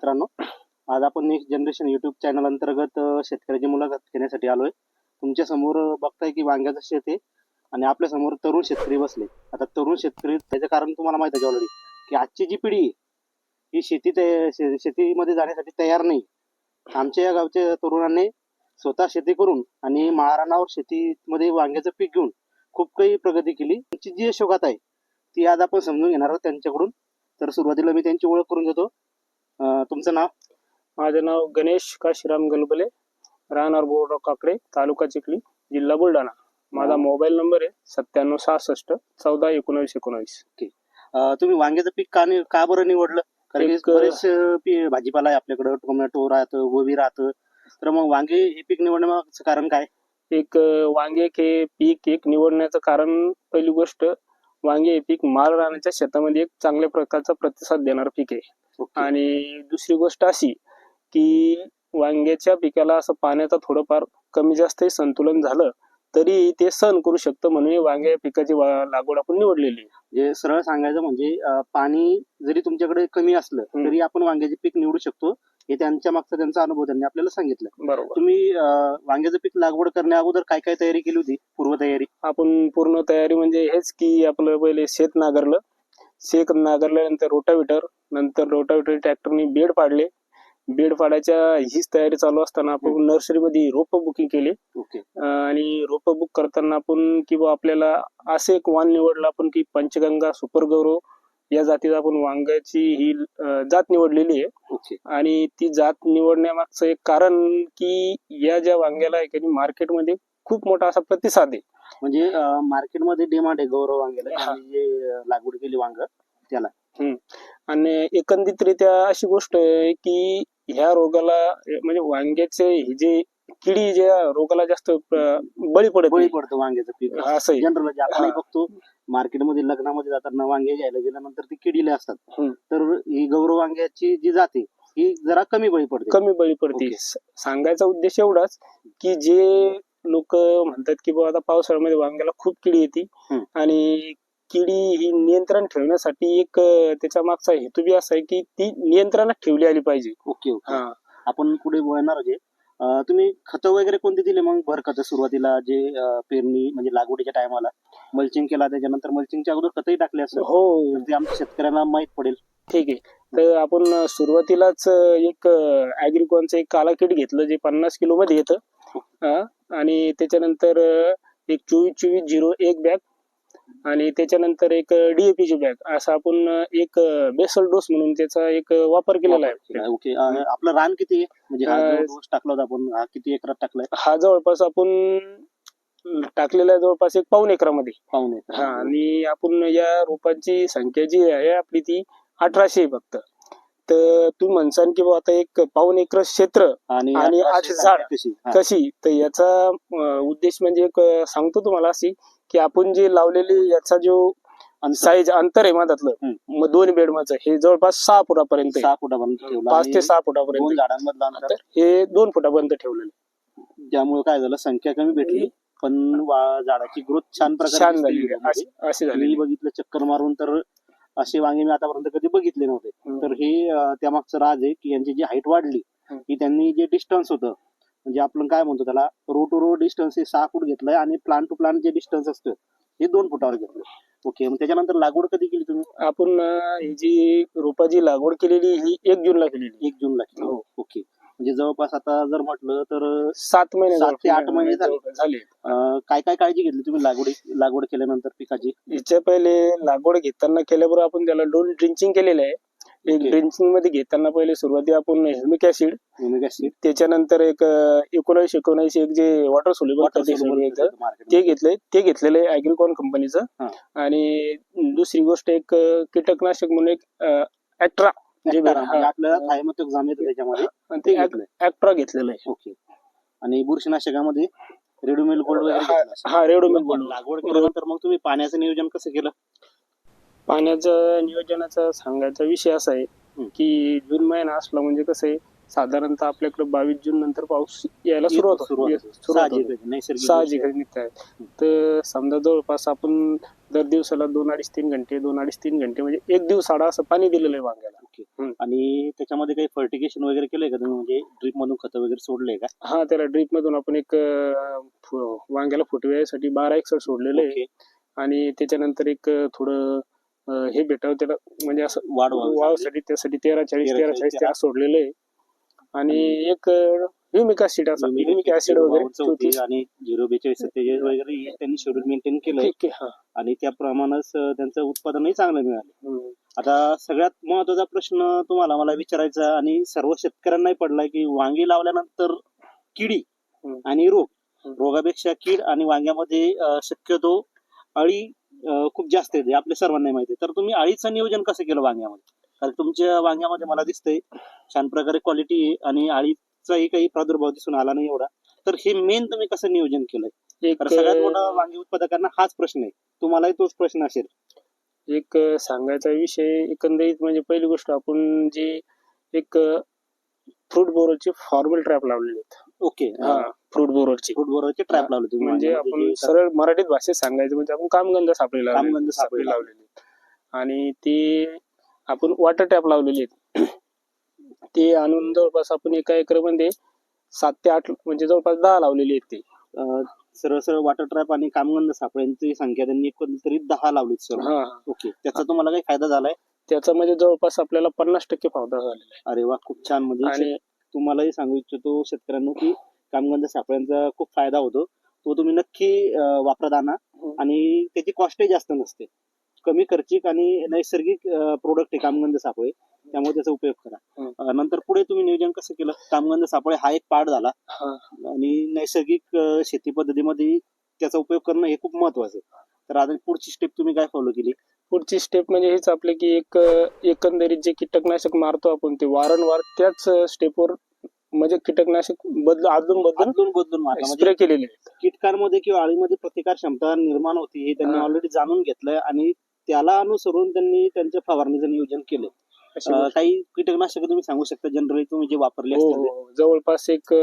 मित्रांनो आज आपण नेक्स्ट जनरेशन युट्यूब चॅनल अंतर्गत शेतकऱ्याची मुलाखत घेण्यासाठी आलोय. तुमच्यासमोर बघताय की वांग्याचं शेत आहे आणि आपल्यासमोर तरुण शेतकरी बसले. आता तरुण शेतकरी त्याचं कारण तुम्हाला माहीत आहे ऑलरेडी की आजची जी पिढी ही शेती शेतीमध्ये जाण्यासाठी तयार नाही. आमच्या या गावच्या तरुणांनी स्वतः शेती करून आणि महाराणावर शेतीमध्ये वांग्याचं पीक घेऊन खूप काही प्रगती केली. त्यांची जी शोकात आहे ती आज आपण समजून घेणार आहोत त्यांच्याकडून. तर सुरुवातीला मी त्यांची ओळख करून घेतो तुमचं नाव? माझं नाव गणेश काशीराम गलबले राहणार बोरगाव काकडे तालुका चिखली जिल्हा बुलढाणा. माझा मोबाईल नंबर आहे सत्त्याण्णव सहासष्ट चौदा एकोणावीस एकोणावीस. अं, तुम्ही वांग्याचं पीक का नि- का बरं निवडलं? कारण की बरेच पी- भाजीपाला आहे आपल्याकडं टोमॅटो राहतं गोबी राहतं. तर मग वांगे हे पीक निवडण्यामागचं कारण काय? एक अं, वांगे हे पीक एक निवडण्याचं कारण पहिली गोष्ट वांगे हे पीक माल राहण्याच्या शेतामध्ये एक चांगल्या प्रकारचा प्रतिसाद देणारं पीक आहे. आणि दुसरी गोष्ट अशी की वांग्याच्या पिकाला असं पाण्याचं थोडंफार कमी जास्त संतुलन झालं तरी ते सहन करू शकतं म्हणून वांग्या पिकाची लागवड आपण निवडलेली आहे. म्हणजे सरळ सांगायचं म्हणजे पाणी जरी तुमच्याकडे कमी असलं. तरी आपण वांग्याचे पीक निवडू शकतो हे त्यांच्या मागचा त्यांचा अनुभव त्यांनी आपल्याला सांगितलं. बरोबर. तुम्ही अं, वांग्याचं पीक लागवड करण्या अगोदर काय काय तयारी केली होती? पूर्वतयारी आपण पूर्ण तयारी म्हणजे हेच की आपलं पहिले शेत नांगरलं. शेत नांगरल्यानंतर रोटाविटर नंतर रोटाविटर ट्रॅक्टरने बेड पाडले. बेड पाडायच्या हीच तयारी चालू असताना आपण नर्सरीमध्ये रोप बुकिंग केली. ओके. अं, आणि रोप बुक करताना आपण किंवा आपल्याला असं एक वाण निवडलं आपण की पंचगंगा सुपर गौरव या जातीत आपण वांग्याची ही जात निवडलेली आहे. आणि ती जात निवडण्यामागचं एक कारण की या ज्या वांग्याला आहे मार्केटमध्ये खूप मोठा असा प्रतिसाद आहे. म्हणजे मार्केटमध्ये डिमांड आहे गौरव वांग्याला जे लागवड केली वांग आणि एकंदरीतरित्या अशी गोष्ट आहे की ह्या रोगाला म्हणजे वांग्याचे ही जे किडी ज्या रोगाला जास्त बळी पडत बळी. पडतं वांग्याचं पीक. असं. जनरल आपण हा. बघतो मार्केटमध्ये लग्नामध्ये जाताना वांगे घ्यायला गेल्यानंतर ती किडीले असतात हम्म. तर ही गौरव वांग्याची जी जाते ही जरा कमी बळी पडते कमी बळी पडते ओके. स- सांगायचा उद्देश एवढाच की जे लोक म्हणतात की बाबा आता पावसाळ्यामध्ये वांग्याला खूप किडी येते हम्म. आणि किडी ही नियंत्रण ठेवण्यासाठी एक अं, त्याच्या मागचा हेतू बी असा आहे की ती नियंत्रणात ठेवली आली पाहिजे ओके ओके हा आपण पुढे बोलणार जे तुम्ही खतं वगैरे कोणते दिले मग भर खतं सुरुवातीला जे पेरणी म्हणजे लागवडीच्या टायमाला? मल्चिंग केला त्याच्यानंतर मल्चिंगच्या अगोदर खतही टाकले असं हो. ते आमच्या शेतकऱ्यांना माहीत पडेल. ठीक आहे. तर आपण सुरुवातीलाच एक अॅग्रिकॉनचं एक काला किट घेतलं जे पन्नास किलो मध्ये येतं. हा, आणि त्याच्यानंतर एक चोवीस चोवीस झिरो एक बॅग आणि त्याच्यानंतर एक डीएपी ची बॅग. असं आपण एक बेसल डोस म्हणून त्याचा एक वापर केलेला आहे. ओके. आपलं रान किती आहे? म्हणजे हा जो अं, डोस टाकला होता आपण हा किती एकरात टाकलाय हा जवळपास आपण टाकलेला आहे जवळपास एक पाऊन एकरामध्ये. पाहुणे हा आणि आपण या रोपांची संख्या जी आहे आपली ती अठराशे फक्त. तर तुम्ही म्हणसान की आता एक पाऊन एकर क्षेत्र आणि आठ झाड कशी? तर याचा उद्देश म्हणजे एक सांगतो तुम्हाला अशी की आपण जे लावलेले याचा जो साईज अंतर आहे मधातलं. मग दोन बेड मधलं हे जवळपास सहा फुटापर्यंत. सहा फुटापर्यंत ठेवला पाच ते सहा फुटापर्यंत झाडांमधलं अंतर तर हे दोन फुटापर्यंत ठेवलेलं. त्यामुळे काय झालं संख्या कमी भेटली पण झाडाची ग्रोथ छान प्रकारे झाली व्हिडिओमध्ये. अशी अशी मी झालेली बघितलं चक्कर मारून तर असे वांगे मी आतापर्यंत कधी बघितले नव्हते. तर हे त्यामागचं राज आहे की यांची जी हाईट वाढली. की त्यांनी जे डिस्टन्स होतं म्हणजे आपण काय म्हणतो त्याला रो टू रो डिस्टन्स हे सहा फूट घेतलंय आणि प्लांट टू प्लांट जे डिस्टन्स असतं हे दोन फुटावर घेतलं ओके मग त्याच्यानंतर लागवड कधी केली तुम्ही? आपण ही जी रोपाची लागवड केलेली ही एक जूनला केलेली. एक जूनला केली. हो. ओके म्हणजे जवळपास आता जर म्हटलं तर सात महिने सात ते आठ महिने झाले. काय काय काळजी घेतली तुम्ही लागवडी लागवड केल्यानंतर पिकाची? याच्या पहिले लागवड घेताना केल्याबरोबर आपण त्याला दोन ड्रिंचिंग केलेलं आहे ड्रिंचिंगमध्ये घेताना पहिले सुरुवाती आपण हेल्मिक ऍसिड त्याच्यानंतर एक अं, एकोणावीस एकोणावीस एक जे वॉटर सोल्युबल ते market ते मध्ये. घेतलंय ते घेतलेलं आहे अॅग्रिकॉन कंपनीचं. आणि दुसरी गोष्ट एक कीटकनाशक म्हणून एक ऍक्ट्रा जे. म्हणजे आपल्याला ते. ऍक्ट्रा घेतलेलं आहे ओके आणि बुरशीनाशकामध्ये रेडोमिल गोल्ड हा- घेतलं असेल. हा रेडो मग लागवड केल्यानंतर मग तुम्ही पाण्याचं नियोजन कसं केलं पाण्याचं नियोजनाचा सांगायचा विषय असा आहे. की जून महिना असला म्हणजे कसं आहे साधारणतः आपल्याकडे बावीस जून नंतर पाऊस यायला सुरुवात होते. साहजिक. आहे, तर समजा जवळपास आपण दर दिवसाला दोन अडीच तीन घंटे दोन अडीच तीन घंटे म्हणजे एक दिवस आडा असं पाणी दिलेलं आहे वांग्याला. आणि त्याच्यामध्ये काही फर्टिगेशन वगैरे केलंय का तुम्ही? म्हणजे ड्रीप मधून खत वगैरे सोडलंय का? हा त्याला ड्रीप मधून आपण एक वांग्याला फुटव्यासाठी बारा एकसर सोडलेलं आहे. आणि त्याच्यानंतर एक थोडं हे भेटावं त्याला म्हणजे असं वाढ व्हावी वावसाठी त्यासाठी तेरा चाळीस तेरा चाळीस. तेरा सोडलेलं आहे आणि एक ह्युमिक ऍसिड ह्युमिक ऍसिड वगैरे आणि झिरो बेचाळीस सत्तेचाळीस वगैरे त्यांनी शेड्यूल मेंटेन हा. आणि त्याप्रमाणेच अं, त्यांचं उत्पादनही चांगलं मिळालं. आता सगळ्यात महत्त्वाचा प्रश्न तुम्हाला मला विचारायचा आणि सर्व शेतकऱ्यांनाही पडलाय की वांगी लावल्यानंतर किडी. आणि रोग. रोगापेक्षा कीड आणि वांग्यामध्ये शक्यतो अळी खूप जास्त येते आपल्या सर्वांना माहिती आहे. तर तुम्ही अळीचं नियोजन कसं केलं वांग्यामध्ये? कारण तुमच्या वांग्यामध्ये मला दिसतंय छान प्रकारे क्वालिटी आहे आणि अळीचाही काही प्रादुर्भाव दिसून आला नाही एवढा. तर हे मेन तुम्ही कसं नियोजन केलंय? सगळ्यात मोठा वांगी उत्पादकांना हाच प्रश्न आहे. तुम्हालाही तोच प्रश्न असेल. एक सांगायचा विषय एकंदरीत म्हणजे पहिली गोष्ट आपण जे एक फ्रूट बोरची फॉर्मल ट्रॅप लावलेली आहेत. ओके. हा. फ्रूट बोरची फूड बरोबरचे ट्रॅप लावले तुम्ही म्हणजे आपण जे सरळ मराठीत भाषेत सांगायचं म्हणजे आपण कामगंध सापळे लावलेले. कामगंध सापळे लावलेले. आणि ते आपण वॉटर टॅप लावलेले आहेत. ते आणून जवळपास आपण एका एकरमध्ये सात ते आठ म्हणजे जवळपास दहा लावलेले आहेत ते. अं, सरळ सरळ वॉटर ट्रॅप आणि कामगंध सापळ्यांची संख्या त्यांनी एकंदरीत दहा लावलीत सर हा. ओके. त्याचा तुम्हाला काही फायदा झालाय? त्याचा म्हणजे जवळपास आपल्याला पन्नास टक्के फायदा झालेला आहे. अरे वा खूप छान. म्हणजे आणि तुम्हालाही सांगू इच्छितो शेतकऱ्यांना की कामगंध सापळ्यांचा खूप फायदा होतो. तो तुम्ही नक्की वापरात आणा हम्म. आणि त्याची कॉस्टही जास्त नसते. कमी खर्चिक आणि नैसर्गिक प्रोडक्ट आहे कामगंध सापळे. त्यामुळे त्याचा उपयोग करा. अं, नंतर पुढे तुम्ही नियोजन कसं केलं? कामगंध सापळे हा एक पार्ट झाला. हा. आणि नैसर्गिक शेती पद्धतीमध्ये त्याचा उपयोग करणं हे खूप महत्वाचं आहे. तर आता पुढची स्टेप तुम्ही काय फॉलो केली? पुढची स्टेप म्हणजे हेच आपले की एक एकंदरीत जे कीटकनाशक मारतो आपण ते वारंवार त्याच स्टेपवर म्हणजे कीटकनाशक बदल अदलून बदलून बदलून बदलून मारला म्हणजे स्प्रे केलेले आहेत कीटकांमध्ये किंवा अळीमध्ये प्रतिकार क्षमता निर्माण होती हे त्यांनी हा. ऑलरेडी जाणून घेतलंय आणि त्याला अनुसरून त्यांनी त्यांच्या फवारणीचं नियोजन केलं अशी अं, गोष्ट. काही कीटकनाशक तुम्ही सांगू शकता जनरली तुम्ही जे वापरले हो असतील हो. जवळपास एक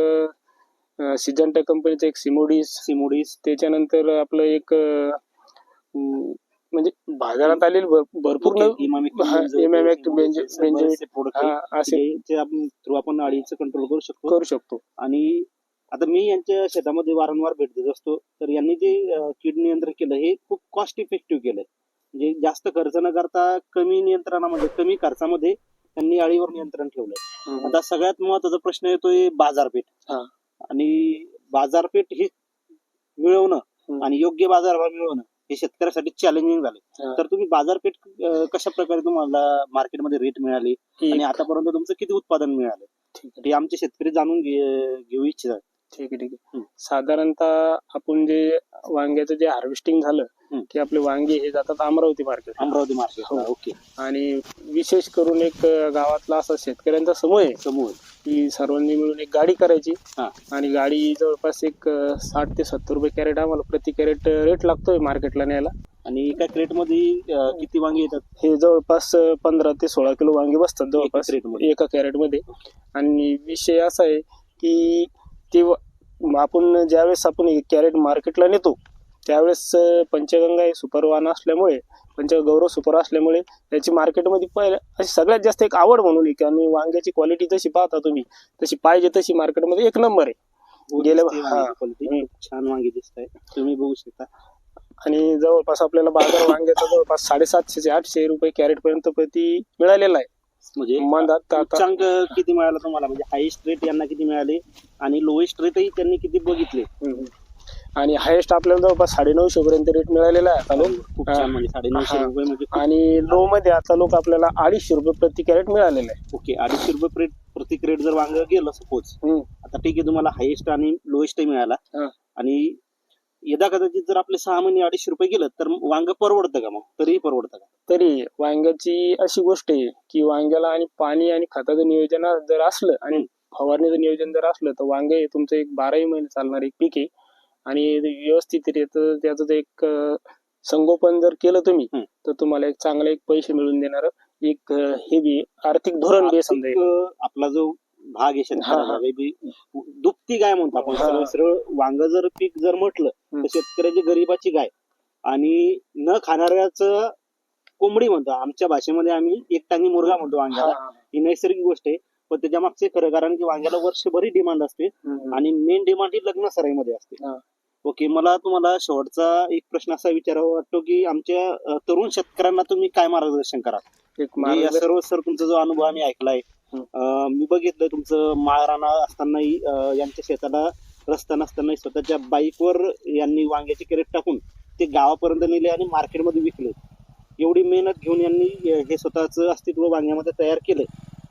सिजंटा कंपनीचं एक सिमोडिस सिमोडीस त्याच्यानंतर आपलं एक अं, म्हणजे बाजारात आलेले भर- भरपूर हा, असे आपण थ्रू आपण अळीचं कंट्रोल करू शकतो. करू शकतो. आणि आता मी यांच्या शेतामध्ये वारंवार भेट देत असतो. तर यांनी जे कीड नियंत्रण केलं हे खूप कॉस्ट इफेक्टिव्ह केलंय. म्हणजे जास्त खर्च न करता कमी नियंत्रणामध्ये कमी खर्चामध्ये त्यांनी अळीवर नियंत्रण ठेवलंय. आता सगळ्यात महत्त्वाचा प्रश्न येतोय बाजारपेठ. आणि बाजारपेठ ही मिळवणं. आणि योग्य बाजारभाव मिळवणं हे शेतकऱ्यासाठी चॅलेंजिंग झाले. तर तुम्ही बाजारपेठ कशा प्रकारे तुम्हाला मार्केटमध्ये रेट मिळाली? आणि आतापर्यंत तुमचं किती उत्पादन मिळालं? हे आमचे शेतकरी जाणून घेऊ इच्छितात. ठीक आहे ठीक आहे. साधारणतः आपण जे वांग्याचं जे हार्वेस्टिंग झालं. की आपले वांगे हे जातात अमरावती मार्केट अमरावती मार्केट हो. ओके आणि विशेष करून एक गावातला असा शेतकऱ्यांचा समूह आहे समूह की सर्वांनी मिळून एक गाडी करायची. आणि गाडी जवळपास एक साठ ते सत्तर रुपये कॅरेट आम्हाला प्रति कॅरेट रेट लागतोय मार्केटला न्यायला आणि एका क्रेटमध्ये किती वांगी येतात हे जवळपास पंधरा ते सोळा किलो वांगे बसतात जवळपास? एका कॅरेटमध्ये आणि विषय असा आहे की ते आपण ज्यावेळेस आपण कॅरेट मार्केटला नेतो त्यावेळेस पंचगंगा हे सुपरवान असल्यामुळे पंचगौरव सुपर असल्यामुळे त्याची मार्केटमध्ये पहिले अशी सगळ्यात जास्त एक आवड म्हणून एक आणि वांग्याची क्वालिटी जशी पाहता तुम्ही तशी पाहिजे तशी मार्केटमध्ये एक नंबर आहे. गेल्या- छान वांगी दिसत आहे तुम्ही बघू शकता. आणि जवळपास आपल्याला बाजार वांग्याचा जवळपास साडेसातशे ते आठशे रुपये कॅरेट पर्यंत प्रति मिळालेला आहे. म्हणजे मंदात आता उच्चांक किती मिळाला तुम्हाला म्हणजे हायेस्ट रेट यांना किती मिळाले आणि लोएस्ट रेटही त्यांनी किती बघितले हम्म. आणि हायेस्ट आपल्याला जवळपास साडेनऊशे पर्यंत रेट मिळालेला आहे आता लोक खूप हा. छान म्हणजे साडेनऊशे हा. रुपये म्हणजे आणि लो मध्ये आता लोक आपल्याला अडीचशे रुपये प्रति कॅरेट मिळालेलं आहे ओके अडीचशे रुपये प्रेट प्रति क्रेट जर वांग गेलं सपोज हम्म. आता ठीक आहे तुम्हाला हायेस्ट आणि लोएस्ट मिळाला हा. आणि यदा कदाचित जर आपले सहा महिने अडीचशे रुपये गेलं तर वांग परवडतं का मग? तरीही परवडतं का? तरी वांग्याची अशी गोष्ट आहे की वांग्याला आणि पाणी आणि खताचं नियोजन जर असलं आणि फवारणीचं नियोजन जर असलं तर वांगे हे तुमचं एक बाराही महिने चालणार एक पीक आहे. आणि व्यवस्थित त्याचं एक संगोपन जर केलं तुम्ही. तर तुम्हाला एक चांगला एक पैसे मिळून देणार एक हे बी आर्थिक धोरण आपला जो भाग आहे शेतकऱ्याचा बी दुपती गाय म्हणतो आपण. सरळ सरळ वांग जर पीक जर म्हटलं. तर शेतकऱ्याची गरीबाची गाय आणि न खाणाऱ्याच कोंबडी म्हणतो आमच्या भाषेमध्ये आम्ही एक टांगी मुर्गा म्हणतो वांग्याला हा. नैसर्गिक गोष्ट आहे पण त्याच्या मागचे खरं कारण की वांग्याला वर्षभरी डिमांड असते. आणि मेन डिमांड ही लग्न सराईमध्ये असते. ओके मला तुम्हाला शेवटचा एक प्रश्न असा विचारावा वाटतो की आमच्या तरुण शेतकऱ्यांना तुम्ही काय मार्गदर्शन करा म्हणजे सर्व सर तुमचा जो अनुभव आम्ही ऐकलाय मी बघितलं तुमचं माळराणा असतानाही यांच्या शेताला रस्ता नसतानाही स्वतःच्या बाईकवर यांनी वांग्याचे कॅरेट टाकून ते गावापर्यंत नेले आणि मार्केटमध्ये विकले. एवढी मेहनत घेऊन यांनी हे स्वतःचं अस्तित्व वांग्यामध्ये तयार केलं.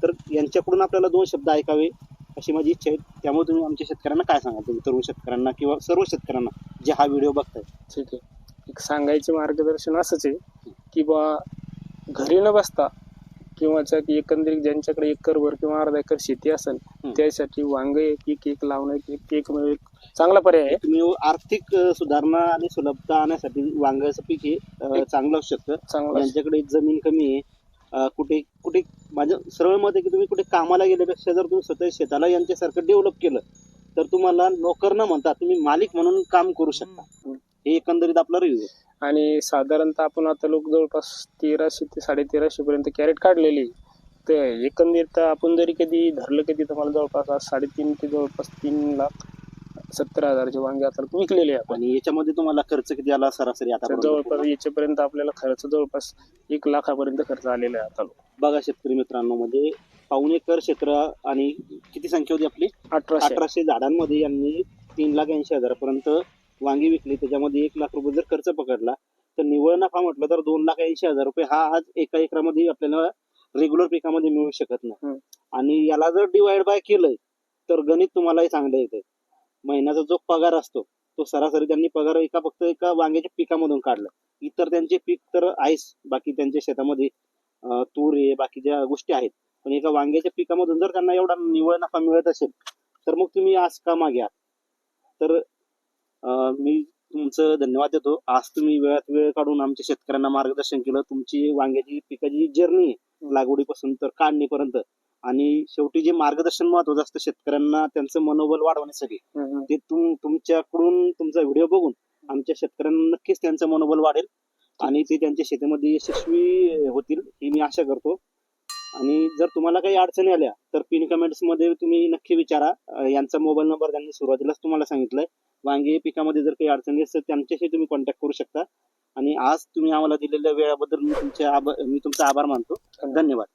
तर यांच्याकडून आपल्याला दोन शब्द ऐकावे अशी माझी इच्छा आहे. त्यामुळे तुम्ही आमच्या शेतकऱ्यांना काय सांगाल? तुम्ही तरुण शेतकऱ्यांना किंवा सर्व शेतकऱ्यांना जे हा व्हिडिओ बघताय ठीक आहे. एक सांगायचे मार्गदर्शन असंच आहे की बा घरी न बसता किंवा की एकंदरीत ज्यांच्याकडे एकरभर किंवा अर्धा एकर शेती असेल. त्यासाठी वांग एक एक एक लावणं एक एक एक म्हणजे एक चांगला पर्याय आहे. तुम्ही आर्थिक अं, सुधारणा आणि सुलभता आणण्यासाठी वांग्याचं पीक हे अं, चांगलं असू शकतं. चांगला ज्यांच्याकडे जमीन कमी आहे अं, कुठे कुठे माझं सरळ मत आहे की तुम्ही कुठे कामाला गेल्यापेक्षा जर तुम्ही स्वतः शेताला यांच्यासारखं डेव्हलप केलं तर तुम्हाला नोकर न म्हणता तुम्ही मालिक म्हणून काम करू शकता. हं. हे एकंदरीत आपला रिव्ह्यू आहे. आणि साधारणतः आपण आता लोक जवळपास तेराशे ते साडेतेराशे पर्यंत कॅरेट काढलेले. तर एकंदरीत आपण जरी कधी धरलं कधी तर मला जवळपास आज साडेतीन ते जवळपास तीन लाख सत्तर हजारचे वांगे आता विकलेले आपण आणि याच्यामध्ये तुम्हाला खर्च किती आला सरासरी आता जवळपास याच्यापर्यंत आपल्याला खर्च जवळपास एक लाखापर्यंत खर्च आलेला आहे आता बघा शेतकरी मित्रांनो म्हणजे पाऊण एकर क्षेत्र आणि किती संख्या होती आपली? अठराशे. अठराशे झाडांमध्ये यांनी तीन लाख ऐंशी हजारापर्यंत वांगी विकली त्याच्यामध्ये एक लाख रुपये जर खर्च पकडला तर निव्वळ नफा म्हटलं तर दोन लाख ऐंशी हजार रुपये हा आज एका एकरामध्ये आपल्याला रेग्युलर पिकामध्ये मिळू शकत नाही. आणि याला जर डिवाइड बाय केलंय तर गणित तुम्हालाही चांगलं येते महिन्याचा जो पगार असतो तो सरासरी त्यांनी पगार एका फक्त एका वांग्याच्या पिकामधून काढला. इतर त्यांचे पीक तर आहेच बाकी त्यांच्या शेतामध्ये तूर आहे बाकीच्या गोष्टी आहेत पण एका वांग्याच्या पिकामधून जर त्यांना एवढा निव्वळ नफा मिळत असेल तर मग तुम्ही आज का मागे तर मी तुमचं धन्यवाद देतो. आज तुम्ही वेळात वेळ काढून आमच्या शेतकऱ्यांना मार्गदर्शन केलं. तुमची वांग्याची पिकाची जर्नी लागवडीपासून तर काढणीपर्यंत. आणि शेवटी जे मार्गदर्शन महत्वाचं असतं शेतकऱ्यांना त्यांचं मनोबल वाढवण्यासाठी. ते तुम तुमच्याकडून तुमचा व्हिडिओ बघून आमच्या शेतकऱ्यांना नक्कीच त्यांचं मनोबल वाढेल. आणि ते त्यांच्या शेतीमध्ये यशस्वी होतील ही मी आशा करतो. आणि जर तुम्हाला काही अडचणी आल्या तर पिन कमेंट्समध्ये तुम्ही नक्की विचारा. यांचा मोबाईल नंबर त्यांनी सुरुवातीलाच तुम्हाला सांगितलंय. वांगे पिकामध्ये जर काही अडचणी असतील त्यांच्याशी तुम्ही कॉन्टॅक्ट करू शकता. आणि आज तुम्ही आम्हाला दिलेल्या वेळाबद्दल मी तुमचे आभार मी तुमचा आभार मानतो. धन्यवाद.